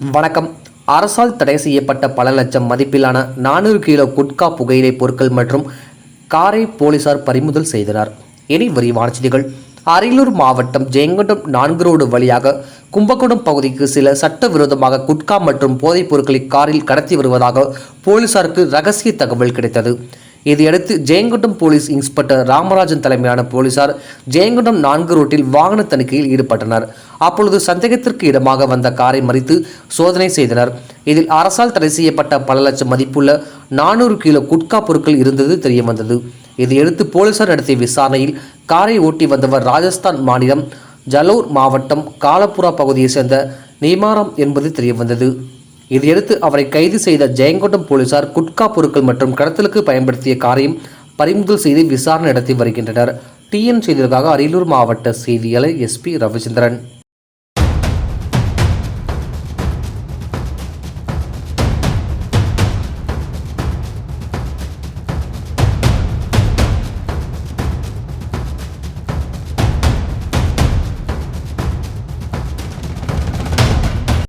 வணக்கம். அரசால் தடை செய்யப்பட்ட பல லட்சம் மதிப்பிலான நானூறு கிலோ குட்கா புகையிலை பொருட்கள் மற்றும் காரை போலீசார் பறிமுதல் செய்தனர். இனி விரிவான செய்திகள். அரியலூர் மாவட்டம் ஜெயங்கொண்டம் நான்கு ரோடு வழியாக கும்பகோணம் பகுதிக்கு சில சட்டவிரோதமாக குட்கா மற்றும் போதைப் பொருட்களை காரில் கடத்தி வருவதாக போலீசாருக்கு ரகசிய தகவல் கிடைத்தது. இதையடுத்து ஜெயங்குண்டம் போலீஸ் இன்ஸ்பெக்டர் ராமராஜன் தலைமையிலான போலீசார் ஜெயங்குண்டம் நான்கு ரோட்டில் வாகன தணிக்கையில் ஈடுபட்டனர். அப்பொழுது சந்தேகத்திற்கு இடமாக வந்த காரை மறித்து சோதனை செய்தனர். இதில் அரசால் தடை செய்யப்பட்ட பல லட்சம் மதிப்புள்ள நானூறு கிலோ குட்கா பொருட்கள் இருந்தது தெரியவந்தது. இதையடுத்து போலீசார் நடத்திய விசாரணையில் காரை ஓட்டி வந்தவர் ராஜஸ்தான் மாநிலம் ஜலோர் மாவட்டம் காலப்புரா பகுதியைச் சேர்ந்த நீமாராம் என்பது தெரியவந்தது. இதையடுத்து அவரை கைது செய்த ஜெயங்கோட்டம் போலீசார் குட்கா பொருட்கள் மற்றும் கடத்தலுக்கு பயன்படுத்திய காரையும் பறிமுதல் செய்து விசாரணை நடத்தி வருகின்றனர். டிஎன் செய்திகளுக்காக அரியலூர் மாவட்ட செய்தியாளர் எஸ்பி ரவிச்சந்திரன்.